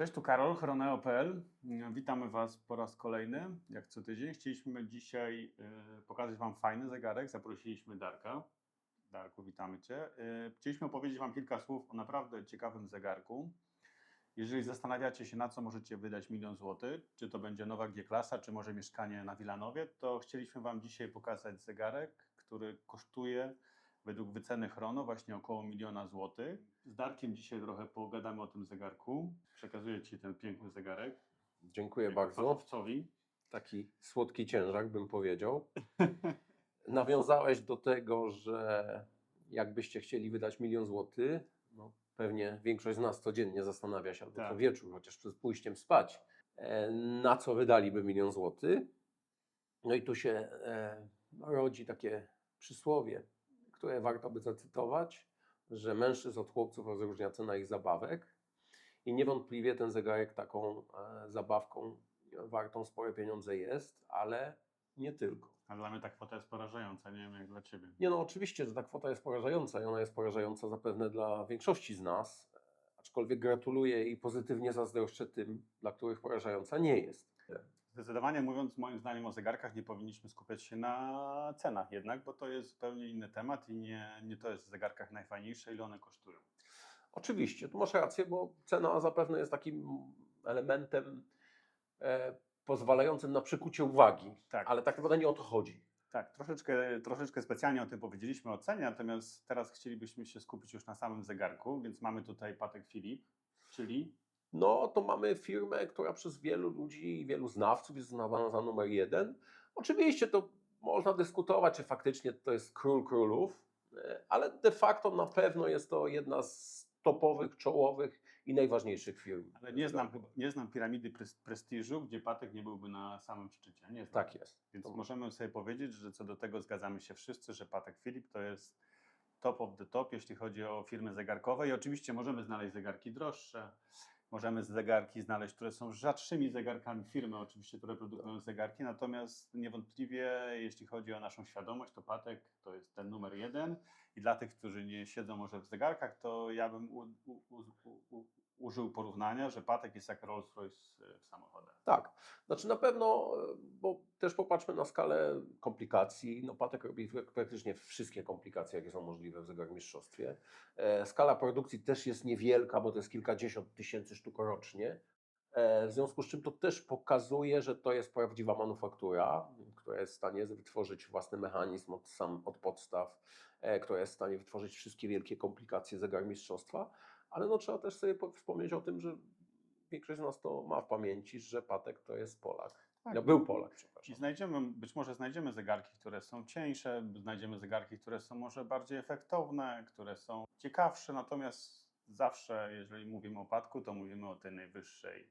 Cześć, tu Karol, chroneo.pl. Witamy Was po raz kolejny, jak co tydzień. Chcieliśmy dzisiaj y, pokazać Wam fajny zegarek. Zaprosiliśmy Darka. Darku, witamy Cię. Y, chcieliśmy opowiedzieć Wam kilka słów o naprawdę ciekawym zegarku. Jeżeli zastanawiacie się, na co możecie wydać milion złotych, czy to będzie nowa G-klasa, czy może mieszkanie na Wilanowie, to chcieliśmy Wam dzisiaj pokazać zegarek, który kosztuje według wyceny Chrono właśnie około miliona złotych. Z Darkiem dzisiaj trochę pogadamy o tym zegarku. Przekazuję Ci ten piękny zegarek. Dziękuję jako bardzo. fachowcowi. Taki słodki ciężar, bym powiedział. Nawiązałeś do tego, że jakbyście chcieli wydać milion złotych, no pewnie większość z nas codziennie zastanawia się, albo Tak. co wieczór, chociaż przed pójściem spać, e, na co wydaliby milion złotych. No i tu się e, rodzi takie przysłowie, które warto by zacytować, że mężczyzn od chłopców rozróżnia cena ich zabawek. I niewątpliwie ten zegarek taką e, zabawką wartą spore pieniądze jest, ale nie tylko. A dla mnie ta kwota jest porażająca, nie wiem jak dla Ciebie. Nie no, oczywiście, że ta kwota jest porażająca i ona jest porażająca zapewne dla większości z nas, aczkolwiek gratuluję i pozytywnie zazdroszczę tym, dla których porażająca nie jest. Zdecydowanie mówiąc, moim zdaniem o zegarkach nie powinniśmy skupiać się na cenach jednak, bo to jest zupełnie inny temat i nie, nie to jest w zegarkach najfajniejsze, ile one kosztują. Oczywiście, tu masz rację, bo cena zapewne jest takim elementem e, pozwalającym na przykucie uwagi, Tak. ale tak naprawdę nie o to chodzi. Tak, troszeczkę, troszeczkę specjalnie o tym powiedzieliśmy, o cenie, natomiast teraz chcielibyśmy się skupić już na samym zegarku, więc mamy tutaj Patek Philip, czyli No, to mamy firmę, która przez wielu ludzi i wielu znawców jest uznawana za numer jeden. Oczywiście to można dyskutować, czy faktycznie to jest król królów, e, ale de facto na pewno jest to jedna z topowych, czołowych i najważniejszych firm. ale nie znam, chyba- nie znam piramidy pres- prestiżu, gdzie Patek nie byłby na samym szczycie. Nie znam. Tak jest. Więc To- możemy sobie powiedzieć, że co do tego zgadzamy się wszyscy, że Patek Philip to jest top of the top, jeśli chodzi o firmy zegarkowe. I oczywiście możemy znaleźć zegarki droższe, możemy zegarki znaleźć, które są rzadszymi zegarkami firmy, oczywiście, które produkują zegarki. Natomiast niewątpliwie, jeśli chodzi o naszą świadomość, to Patek to jest ten numer jeden. I dla tych, którzy nie siedzą może w zegarkach, to ja bym użył porównania, że Patek jest jak Rolls-Royce w samochodach. Tak, znaczy na pewno, e, bo też popatrzmy na skalę komplikacji. No Patek robi praktycznie wszystkie komplikacje, jakie są możliwe w zegarmistrzostwie. E, Skala produkcji też jest niewielka, bo to jest kilkadziesiąt tysięcy sztuk rocznie. E, W związku z czym to też pokazuje, że to jest prawdziwa manufaktura, która jest w stanie wytworzyć własny mechanizm od, sam, od podstaw, e, która jest w stanie wytworzyć wszystkie wielkie komplikacje zegarmistrzostwa. Ale no, trzeba też sobie po- wspomnieć o tym, że większość z nas to ma w pamięci, że Patek to jest Polak. Tak. No, był Polak, I przepraszam. znajdziemy, być może znajdziemy zegarki, które są cieńsze, znajdziemy zegarki, które są może bardziej efektowne, które są ciekawsze, natomiast zawsze, jeżeli mówimy o Patku, to mówimy o tej najwyższej,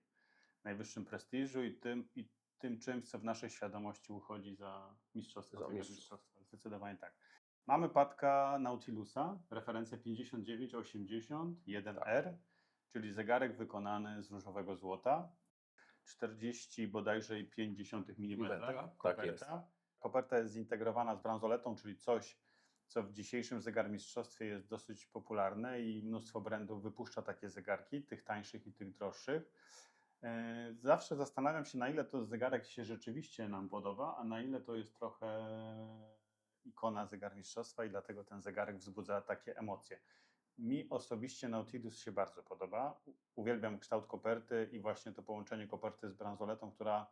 najwyższym prestiżu i tym, i tym czymś, co w naszej świadomości uchodzi za mistrzostwo. Za za mistrzostwo. mistrzostwo. Zdecydowanie tak. Mamy Patka Nautilusa, referencja 5980 1R, czyli zegarek wykonany z różowego złota. 40 bodajże i 50 mm tak koperta. jest. Koperta jest zintegrowana z bransoletą, czyli coś, co w dzisiejszym zegarmistrzostwie jest dosyć popularne i mnóstwo brandów wypuszcza takie zegarki, tych tańszych i tych droższych. E, Zawsze zastanawiam się, na ile to zegarek się rzeczywiście nam podoba, a na ile to jest trochę ikona zegarmistrzostwa i dlatego ten zegarek wzbudza takie emocje. Mi osobiście Nautilus się bardzo podoba. Uwielbiam kształt koperty i właśnie to połączenie koperty z bransoletą, która,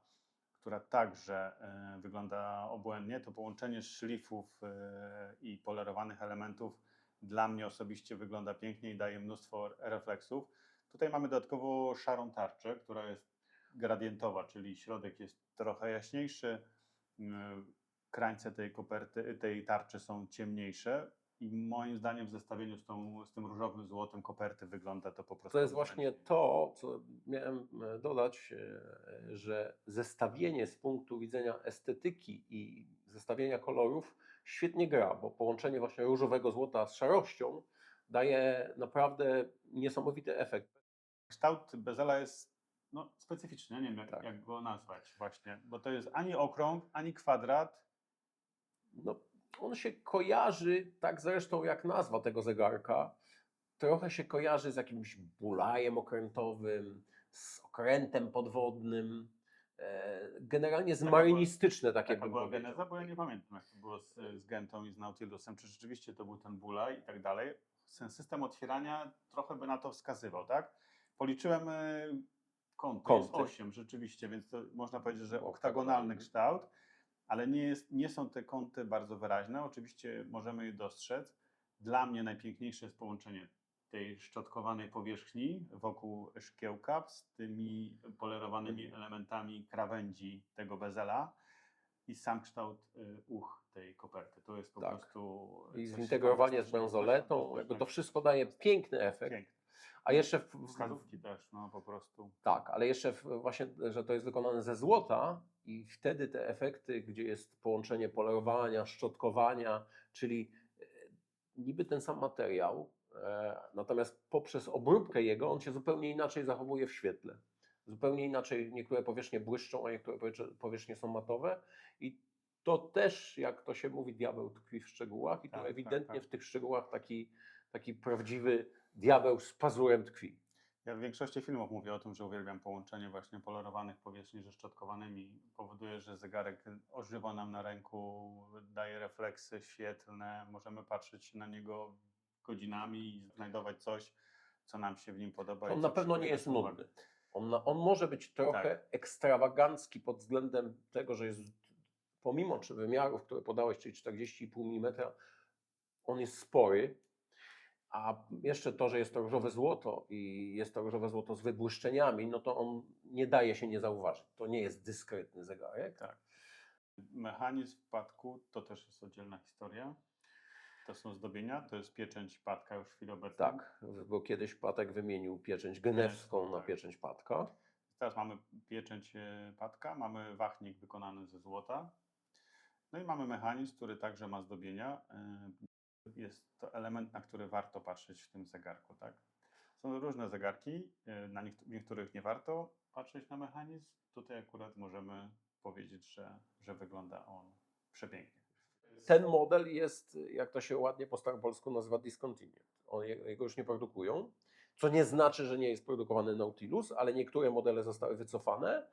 która także e, wygląda obłędnie. To połączenie szlifów e, i polerowanych elementów dla mnie osobiście wygląda pięknie i daje mnóstwo refleksów. Tutaj mamy dodatkowo szarą tarczę, która jest gradientowa, czyli środek jest trochę jaśniejszy, mm, krańce tej koperty, tej tarczy są ciemniejsze i moim zdaniem w zestawieniu z, tą, z tym różowym złotem koperty wygląda to po prostu. To jest właśnie to, co miałem e, dodać, e, że zestawienie z punktu widzenia estetyki i zestawienia kolorów świetnie gra, bo połączenie właśnie różowego złota z szarością daje naprawdę niesamowity efekt. Kształt bezela jest no, specyficzny, nie wiem jak, Tak. jak go nazwać właśnie, bo to jest ani okrąg, ani kwadrat. No, on się kojarzy, tak zresztą jak nazwa tego zegarka, trochę się kojarzy z jakimś bulajem okrętowym, z okrętem podwodnym. e, Generalnie Taka zmarynistyczne takie Taka bym była powiedział. geneza, bo ja nie pamiętam jak to było z, z Gentą i z Nautilusem, czy rzeczywiście to był ten bulaj i tak dalej. Ten system otwierania trochę by na to wskazywał, tak? Policzyłem y, kąty, Kąty. jest 8 rzeczywiście, więc to można powiedzieć, że Oktagonalny. oktagonalny kształt, ale nie, jest, nie są te kąty bardzo wyraźne. Oczywiście możemy je dostrzec. Dla mnie najpiękniejsze jest połączenie tej szczotkowanej powierzchni wokół szkiełka z tymi polerowanymi elementami krawędzi tego bezela i sam kształt y, uch tej koperty. To jest po Tak. prostu... I zintegrowanie z bransoletą, to wszystko daje piękny efekt. Piękne. A jeszcze w, Wskazówki też, no po prostu. Tak, ale jeszcze w, właśnie, że to jest wykonane ze złota i wtedy te efekty, gdzie jest połączenie polerowania, szczotkowania, czyli e, niby ten sam materiał, e, natomiast poprzez obróbkę jego on się zupełnie inaczej zachowuje w świetle. Zupełnie inaczej niektóre powierzchnie błyszczą, a niektóre powierzchnie są matowe i to też, jak to się mówi, diabeł tkwi w szczegółach i Tak, tu tak, ewidentnie tak. w tych szczegółach taki, taki prawdziwy diabeł z pazurem tkwi. Ja w większości filmów mówię o tym, że uwielbiam połączenie właśnie polerowanych powierzchni ze szczotkowanymi. Powoduje, że zegarek ożywa nam na ręku, daje refleksy świetlne, możemy patrzeć na niego godzinami i znajdować coś, co nam się w nim podoba. On na pewno nie jest uwagę. nudny. On, na, on może być trochę ekstrawagancki pod względem tego, że jest pomimo czy wymiarów, które podałeś, czyli 40,5 mm, on jest spory. A jeszcze to, że jest to różowe złoto i jest to różowe złoto z wybłyszczeniami, no to on nie daje się nie zauważyć. To nie jest dyskretny zegarek. Tak. Mechanizm wpadku to też jest oddzielna historia. To są zdobienia, to jest pieczęć patka już w chwili obecnej. Tak, bo kiedyś Patek wymienił pieczęć genewską na tak. pieczęć Patka. Teraz mamy pieczęć e, patka, mamy wachnik wykonany ze złota. No i mamy mechanizm, który także ma zdobienia. Jest to element, na który warto patrzeć w tym zegarku. Tak? Są różne zegarki, e, na niektórych nie warto patrzeć na mechanizm. Tutaj akurat możemy powiedzieć, że, że wygląda on przepięknie. Ten model jest, jak to się ładnie po staropolsku nazywa, discontinued. On, je- jego już nie produkują, co nie znaczy, że nie jest produkowany Nautilus, ale niektóre modele zostały wycofane,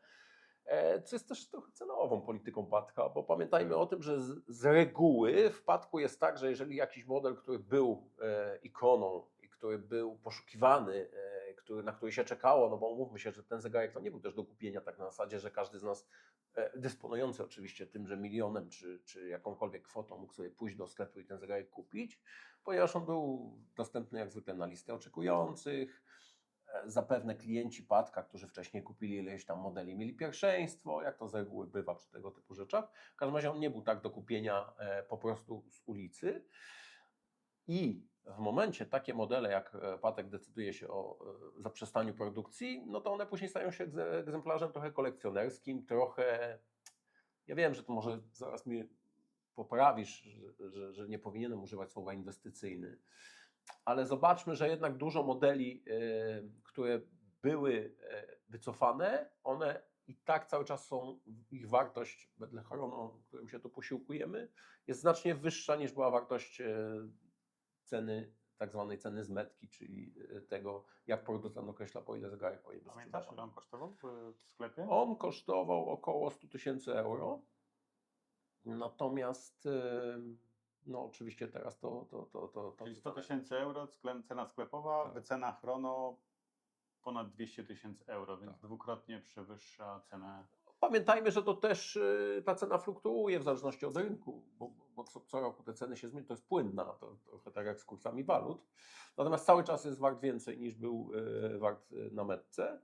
co jest też trochę cenową polityką Patka, bo pamiętajmy o tym, że z, z reguły w Patku jest tak, że jeżeli jakiś model, który był e, ikoną i który był poszukiwany, e, który, na który się czekało, no bo umówmy się, że ten zegarek to nie był też do kupienia tak na zasadzie, że każdy z nas e, dysponujący oczywiście tymże milionem czy, czy jakąkolwiek kwotą mógł sobie pójść do sklepu i ten zegarek kupić, ponieważ on był dostępny jak zwykle na listę oczekujących. E, Zapewne klienci Patka, którzy wcześniej kupili ileś tam modeli, mieli pierwszeństwo, jak to z reguły bywa przy tego typu rzeczach. W każdym razie on nie był tak do kupienia e, po prostu z ulicy. I w momencie takie modele, jak e, Patek decyduje się o zaprzestaniu produkcji, no to one później stają się egze- egzemplarzem trochę kolekcjonerskim, trochę. Ja wiem, że to może zaraz mi poprawisz, że, że, że nie powinienem używać słowa inwestycyjny, ale zobaczmy, że jednak dużo modeli, e, które były e, wycofane, one i tak cały czas są, ich wartość wedle Chrono, którym się tu posiłkujemy, jest znacznie wyższa niż była wartość e, ceny, tak zwanej ceny z metki, czyli tego, jak producent określa, po ile zegarek powinien być Pamiętasz, ile on kosztował w, sklepie? On kosztował około 100 tysięcy euro. Natomiast, e, no oczywiście teraz to... to, to, to, to Czyli 100 tysięcy euro, cena sklepowa, Tak. wycena chrono ponad 200 tysięcy euro, więc Tak. dwukrotnie przewyższa cenę. Pamiętajmy, że to też y, ta cena fluktuuje w zależności od rynku, bo, bo co, co roku te ceny się zmieniają, to jest płynna, to trochę tak jak z kursami walut. Natomiast cały czas jest wart więcej niż był y, wart y, na metce.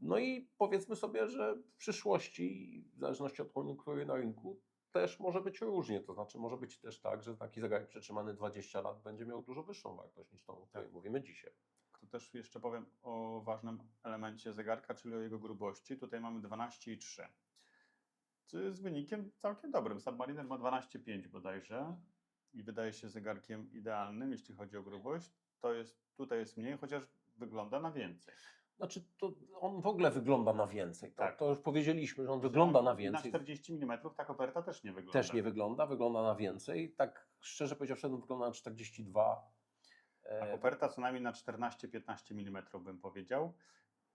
No i powiedzmy sobie, że w przyszłości, w zależności od koniunktury na rynku, też może być różnie. To znaczy może być też tak, że taki zegarek przetrzymany 20 lat będzie miał dużo wyższą wartość niż tą, o której mówimy dzisiaj. Tu też jeszcze powiem o ważnym elemencie zegarka, czyli o jego grubości. Tutaj mamy 12,3. Co jest wynikiem całkiem dobrym. Submariner ma 12,5 bodajże i wydaje się zegarkiem idealnym, jeśli chodzi o grubość. To jest, tutaj jest mniej, chociaż wygląda na więcej. Znaczy, to on w ogóle wygląda na więcej. To, Tak. to już powiedzieliśmy, że on wygląda na więcej. Na 40 mm ta koperta też nie wygląda. Też nie wygląda, wygląda na więcej. Tak szczerze powiedziawszy, on wygląda na 42. A E, koperta co najmniej na 14-15 mm bym powiedział.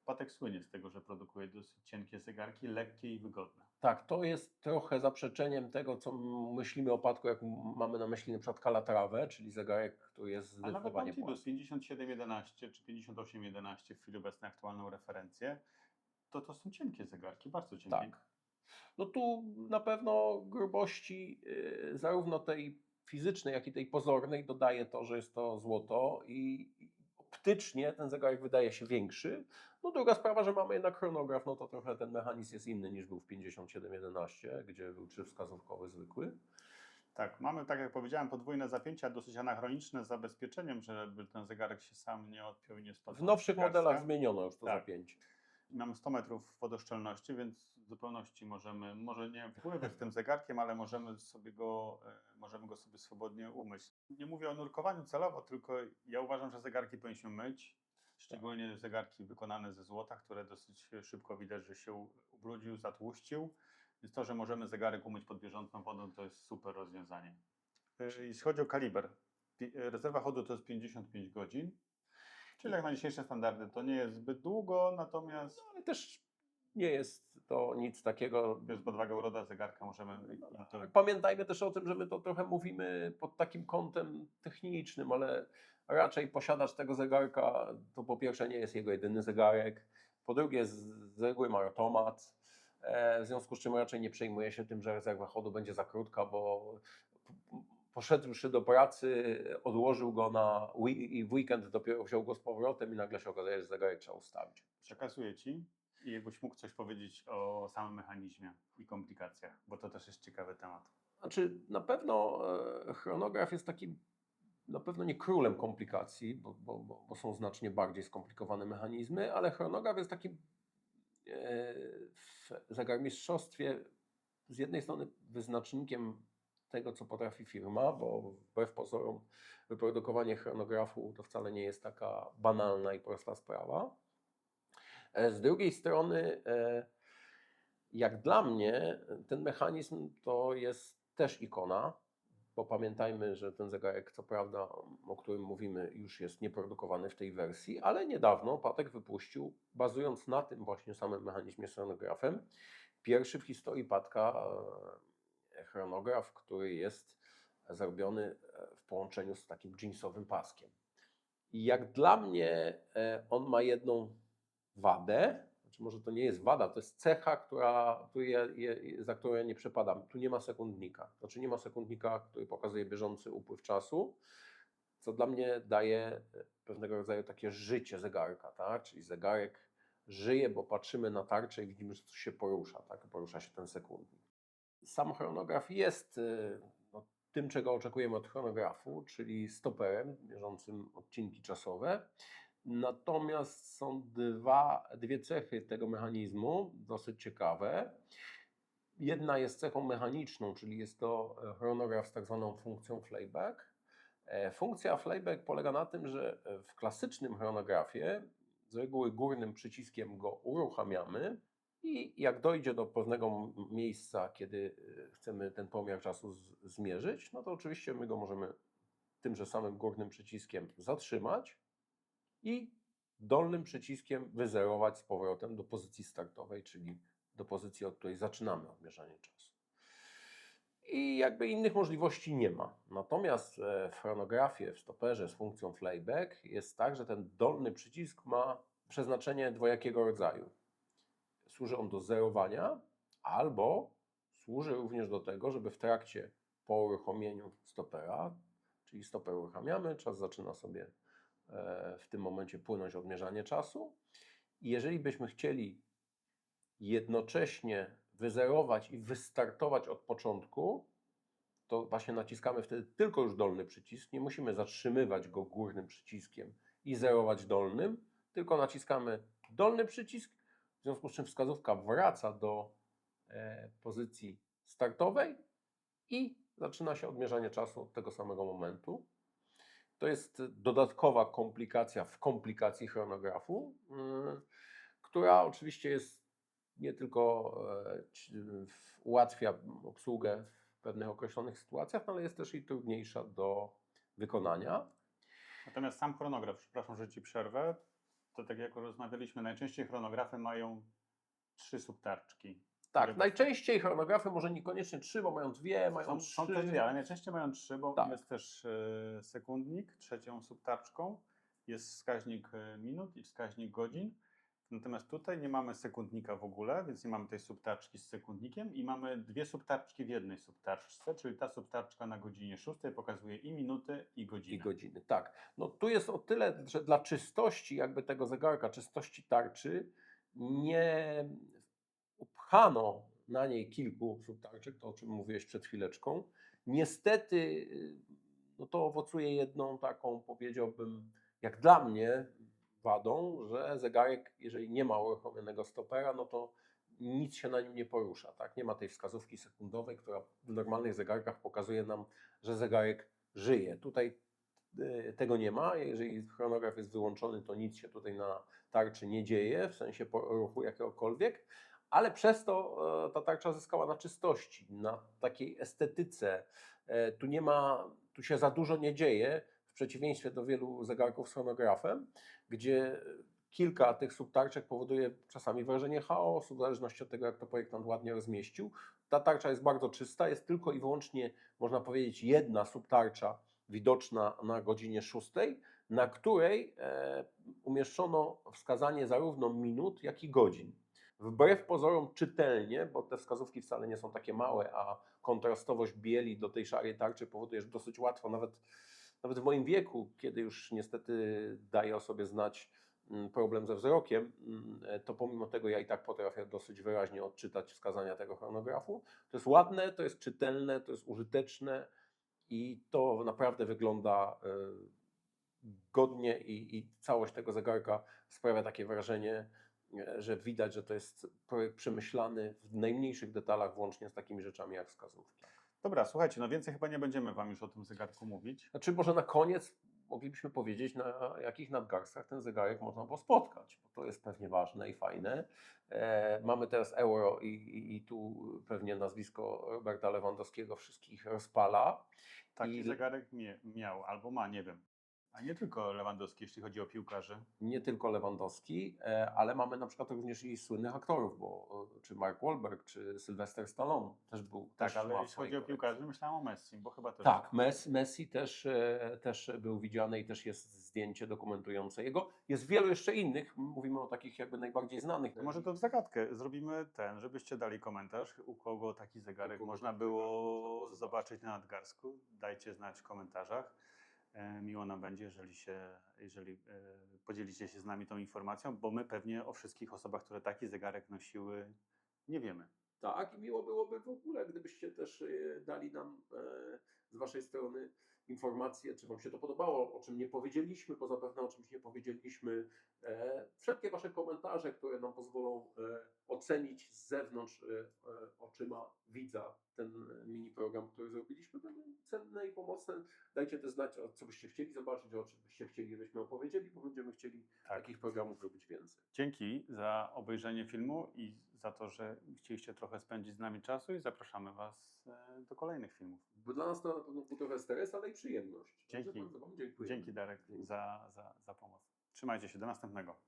Patek słynie z tego, że produkuje dosyć cienkie zegarki, lekkie i wygodne. Tak, to jest trochę zaprzeczeniem tego, co myślimy o Patku, jak mamy na myśli na przykład Calatravę, czyli zegarek, który jest A nawet zdecydowanie Antidus płaski. 5711 czy 5811 w chwili obecnej aktualną referencję, to to są cienkie zegarki, bardzo cienkie. Tak. No tu na pewno grubości y, zarówno tej fizycznej, jak i tej pozornej dodaje to, że jest to złoto i optycznie ten zegarek wydaje się większy. No druga sprawa, że mamy jednak chronograf, no to trochę ten mechanizm jest inny niż był w 5711, gdzie był trzywskazówkowy zwykły. Tak, mamy, tak jak powiedziałem, podwójne zapięcia, dosyć anachroniczne z zabezpieczeniem, żeby ten zegarek się sam nie odpiął i nie spadł. W nowszych modelach zmieniono już to Tak. zapięcie. Mamy 100 metrów wodoszczelności, więc w zupełności możemy, może nie wpływać tym zegarkiem, ale możemy sobie go, e, możemy go sobie swobodnie umyć. Nie mówię o nurkowaniu celowo, tylko ja uważam, że zegarki powinniśmy myć, szczególnie zegarki wykonane ze złota, które dosyć szybko widać, że się ubrudził, zatłuścił. Więc to, że możemy zegarek umyć pod bieżącą wodą, to jest super rozwiązanie. E, Jeśli chodzi o kaliber, e, rezerwa chodu to jest 55 godzin. Czyli jak na dzisiejsze standardy to nie jest zbyt długo, natomiast No, ale też nie jest to nic takiego. biorąc pod uwagę uroda zegarka możemy to Pamiętajmy też o tym, że my to trochę mówimy pod takim kątem technicznym, ale raczej posiadacz tego zegarka to po pierwsze nie jest jego jedyny zegarek, po drugie z, reguły ma automat, e, w związku z czym raczej nie przejmuje się tym, że rezerwa chodu będzie za krótka, bo poszedłszy do pracy, odłożył go na i w weekend dopiero wziął go z powrotem i nagle się okazuje, że zegarek trzeba ustawić. przekazuję Ci i jakbyś mógł coś powiedzieć o samym mechanizmie i komplikacjach, bo to też jest ciekawy temat. Znaczy, na pewno e, chronograf jest takim, na pewno nie królem komplikacji, bo, bo, bo, bo są znacznie bardziej skomplikowane mechanizmy, ale chronograf jest takim e, w zegarmistrzostwie z jednej strony wyznacznikiem tego, co potrafi firma, bo wbrew pozorom wyprodukowanie chronografu to wcale nie jest taka banalna i prosta sprawa. E, Z drugiej strony, e, jak dla mnie, ten mechanizm to jest też ikona, bo pamiętajmy, że ten zegarek, co prawda, o którym mówimy, już jest nieprodukowany w tej wersji, ale niedawno Patek wypuścił, bazując na tym właśnie samym mechanizmie z chronografem, pierwszy w historii Patka e, chronograf, który jest zrobiony e, w połączeniu z takim jeansowym paskiem. I jak dla mnie e, on ma jedną wadę, znaczy może to nie jest wada, to jest cecha, która, ja, za którą ja nie przepadam. Tu nie ma sekundnika. Znaczy nie ma sekundnika, który pokazuje bieżący upływ czasu, co dla mnie daje e, pewnego rodzaju takie życie zegarka, tak? Czyli zegarek żyje, bo patrzymy na tarczę i widzimy, że coś się porusza, tak? Porusza się ten sekundnik. Sam chronograf jest e, no, tym, czego oczekujemy od chronografu, czyli stoperem mierzącym odcinki czasowe. Natomiast są dwa, dwie cechy tego mechanizmu dosyć ciekawe. Jedna jest cechą mechaniczną, czyli jest to e, chronograf z tak zwaną funkcją flyback. E, Funkcja flyback polega na tym, że e, w klasycznym chronografie z reguły górnym przyciskiem go uruchamiamy i jak dojdzie do pewnego miejsca, kiedy e, chcemy ten pomiar czasu zmierzyć, no to oczywiście my go możemy tymże samym górnym przyciskiem zatrzymać i dolnym przyciskiem wyzerować z powrotem do pozycji startowej, czyli do pozycji, od której zaczynamy odmierzanie czasu. I jakby innych możliwości nie ma. Natomiast e, w chronografie, w stoperze z funkcją playback jest tak, że ten dolny przycisk ma przeznaczenie dwojakiego rodzaju. Służy on do zerowania albo służy również do tego, żeby w trakcie po uruchomieniu stopera, czyli stoper uruchamiamy, czas zaczyna sobie e, w tym momencie płynąć odmierzanie czasu. I jeżeli byśmy chcieli jednocześnie wyzerować i wystartować od początku, to właśnie naciskamy wtedy tylko już dolny przycisk. Nie musimy zatrzymywać go górnym przyciskiem i zerować dolnym, tylko naciskamy dolny przycisk, w związku z czym wskazówka wraca do e, pozycji startowej i zaczyna się odmierzanie czasu od tego samego momentu. To jest dodatkowa komplikacja w komplikacji chronografu, yy, która oczywiście jest nie tylko e, ułatwia obsługę w pewnych określonych sytuacjach, ale jest też i trudniejsza do wykonania. Natomiast sam chronograf, przepraszam, że Ci przerwę, to tak jak rozmawialiśmy, najczęściej chronografy mają trzy subtarczki. Tak, najczęściej chronografy może niekoniecznie trzy, bo mają dwie, mają Są, trzy. są te dwie, ale najczęściej mają trzy, bo Tak. jest też e, sekundnik trzecią subtarczką, jest wskaźnik e, minut i wskaźnik godzin. Natomiast tutaj nie mamy sekundnika w ogóle, więc nie mamy tej subtarczki z sekundnikiem i mamy dwie subtarczki w jednej subtarczce, czyli ta subtarczka na godzinie 6 pokazuje i minuty, i godzinę. i godziny. Tak. No tu jest o tyle, że dla czystości jakby tego zegarka, czystości tarczy, nie upchano na niej kilku subtarczek, to o czym mówiłeś przed chwileczką. Niestety y, no to owocuje jedną taką, powiedziałbym, jak dla mnie wadą, że zegarek, jeżeli nie ma uruchomionego stopera, no to nic się na nim nie porusza. Tak? Nie ma tej wskazówki sekundowej, która w normalnych zegarkach pokazuje nam, że zegarek żyje. Tutaj y, tego nie ma. Jeżeli chronograf jest wyłączony, to nic się tutaj na tarczy nie dzieje, w sensie ruchu jakiegokolwiek, ale przez to e, ta tarcza zyskała na czystości, na takiej estetyce. E, Tu nie ma, tu się za dużo nie dzieje, w przeciwieństwie do wielu zegarków z chronografem, gdzie kilka tych subtarczek powoduje czasami wrażenie chaosu, w zależności od tego, jak to projektant ładnie rozmieścił. Ta tarcza jest bardzo czysta, jest tylko i wyłącznie, można powiedzieć, jedna subtarcza widoczna na godzinie 6, na której e, umieszczono wskazanie zarówno minut, jak i godzin. Wbrew pozorom czytelnie, bo te wskazówki wcale nie są takie małe, a kontrastowość bieli do tej szarej tarczy powoduje, że dosyć łatwo, nawet, nawet w moim wieku, kiedy już niestety daje o sobie znać mm, problem ze wzrokiem, mm, to pomimo tego ja i tak potrafię dosyć wyraźnie odczytać wskazania tego chronografu. To jest ładne, to jest czytelne, to jest użyteczne i to naprawdę wygląda e, godnie i, i całość tego zegarka sprawia takie wrażenie, e, że widać, że to jest projekt przemyślany w najmniejszych detalach, włącznie z takimi rzeczami jak wskazówki. Dobra, słuchajcie, no więcej chyba nie będziemy Wam już o tym zegarku mówić. Znaczy może na koniec moglibyśmy powiedzieć, na jakich nadgarstkach ten zegarek można było spotkać, bo to jest pewnie ważne i fajne. E, mamy teraz euro i, i, i tu pewnie nazwisko Roberta Lewandowskiego wszystkich rozpala. Taki I- zegarek mie- miał albo ma, nie wiem. A nie tylko Lewandowski, jeśli chodzi o piłkarzy. nie tylko Lewandowski, e, ale mamy na przykład również i słynnych aktorów, bo e, czy Mark Wahlberg, czy Sylvester Stallone też był. Tak, też ale jeśli chodzi o piłkarzy, myślałem o Messi, bo chyba też. Tak, Messi, Messi też, e, też był widziany i też jest zdjęcie dokumentujące jego. Jest wielu jeszcze innych, mówimy o takich jakby najbardziej znanych. To może to w zagadkę zrobimy ten, żebyście dali komentarz, u kogo taki zegarek można było zegarek można było zobaczyć na nadgarsku. Dajcie znać w komentarzach. E, Miło nam będzie, jeżeli, się, jeżeli e, podzielicie się z nami tą informacją, bo my pewnie o wszystkich osobach, które taki zegarek nosiły, nie wiemy. Tak, i miło byłoby w ogóle, gdybyście też e, dali nam z Waszej strony informacje, czy Wam się to podobało, o czym nie powiedzieliśmy, bo zapewne o czymś nie powiedzieliśmy. E, Wszelkie Wasze komentarze, które nam pozwolą e, ocenić z zewnątrz e, oczyma widza ten mini program, który zrobiliśmy, będą cenne i pomocne. Dajcie też znać, o co byście chcieli zobaczyć, o czym byście chcieli, żebyśmy opowiedzieli, bo będziemy chcieli Tak. takich programów robić więcej. Dzięki za obejrzenie filmu i za to, że chcieliście trochę spędzić z nami czasu i zapraszamy Was e, do kolejnych filmów. Bo dla nas to na pewno był trochę stres, ale i przyjemność. Dzięki. Dzięki Darek za, za, za pomoc. Trzymajcie się, do następnego.